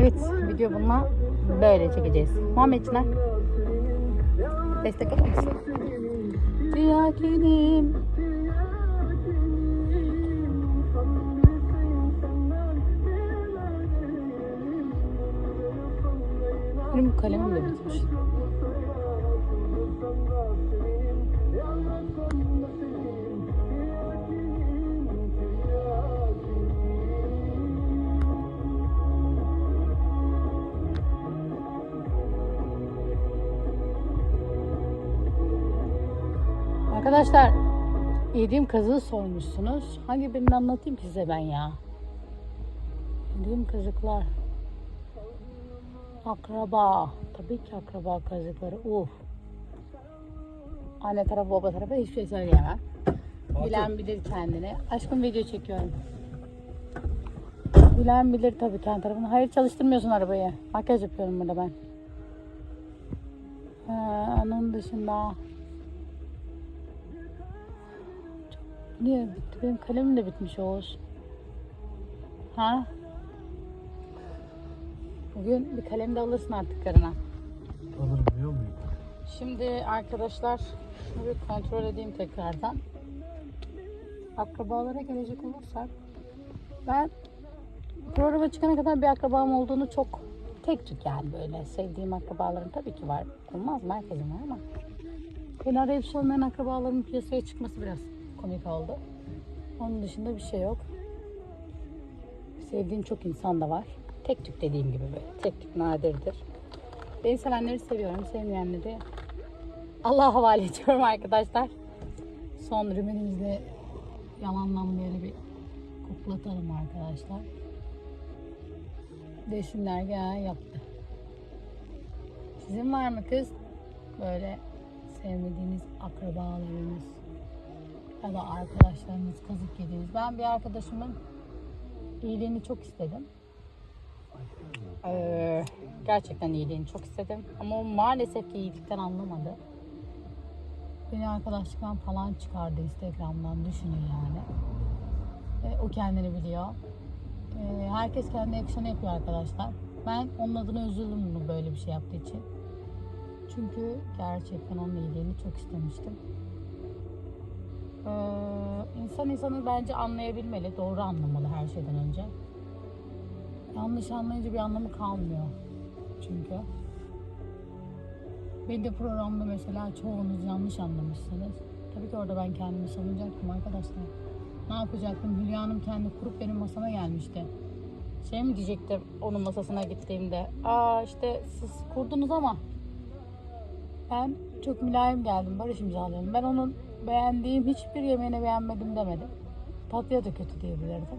Evet video bununla böyle çekeceğiz. Muhammed Çınar. Destek olur musun? Diyakinim. Benim kalemim de bitmiş. Arkadaşlar yediğim kazığı sormuşsunuz. Hangi birini anlatayım ki size ben ya? Yediğim kazıklar. Akraba. Tabii ki akraba kazıkları. Uf. Anne tarafı baba tarafı hiçbir şey söyleyemem. Bilen bilir kendini. Aşkım video çekiyorum. Bilen bilir tabii kendi tarafını. Hayır çalıştırmıyorsun arabayı. Makyaj yapıyorum burada ben. Ee, onun dışında Niye bitti? Benim kalemim de bitmiş Oğuz. Ha? Bugün bir kalem de alırsın artık karına. Alırım biliyor muyum? Şimdi arkadaşlar şunu bir kontrol edeyim tekrardan. Akrabalara gelecek olursak ben programa çıkana kadar bir akrabam olduğunu çok tek tük yani böyle sevdiğim akrabalarım tabii ki var. Olmaz mı? Herkesin var ama beni arayıp sormayan akrabalarımın piyasaya çıkması biraz komik oldu. Onun dışında bir şey yok. Sevdiğim çok insan da var. Tek tük dediğim gibi böyle. Tek tük nadirdir. Beni sevenleri seviyorum. Sevmeyenleri Allah'a havale ediyorum arkadaşlar. Son rümenimizle yalanlanmayalı bir koklatalım arkadaşlar. Desinler gel yaptı. Sizin var mı kız? Böyle sevmediğiniz akrabalarınız ya da arkadaşlarınız kazık yediğiniz. Ben bir arkadaşımın iyiliğini çok istedim. Ee, gerçekten iyiliğini çok istedim. Ama o maalesef ki iyilikten anlamadı. Beni arkadaşlıktan falan çıkardı Instagram'dan düşünün yani. Ee, o kendini biliyor. Ee, herkes kendi yakışanı yapıyor arkadaşlar. Ben onun adına üzüldüm bunu böyle bir şey yaptığı için. Çünkü gerçekten onun iyiliğini çok istemiştim. Ee, insan insanı bence anlayabilmeli, doğru anlamalı her şeyden önce. Yanlış anlayınca bir anlamı kalmıyor çünkü. Beni de programda mesela çoğunuz yanlış anlamışsınız. Tabii ki orada ben kendimi savunacaktım arkadaşlar. Ne yapacaktım? Hülya Hanım kendi kurup benim masama gelmişti. Şey mi diyecektim onun masasına gittiğimde? Aa işte siz kurdunuz ama ben çok mülayim geldim. Barış imzalıyorum. Ben onun beğendiğim hiçbir yemeğini beğenmedim demedim. Tatlıya da kötü diyebilirdim.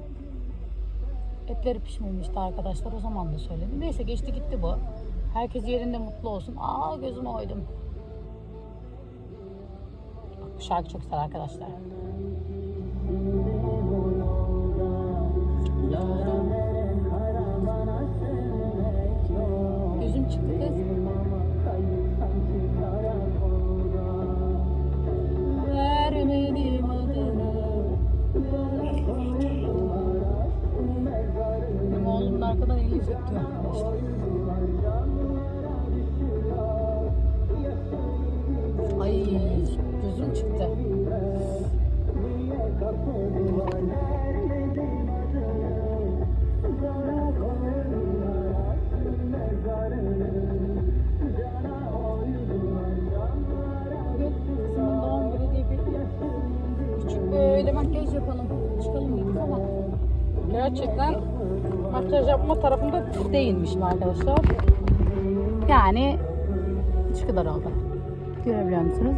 Etleri pişmemişti arkadaşlar. O zaman da söyledim. Neyse geçti gitti bu. Herkes yerinde mutlu olsun. Aa gözüme oydum. Bak, bu şarkı çok güzel arkadaşlar. Eli tutuyor arkadaşlar. Ay gözüm çıktı. Küçük böyle makyaj yapalım. Çıkalım dedik ama gerçekten makyaj yapma tarafında değilmişim arkadaşlar. Yani şu kadar oldu. Görebiliyor musunuz?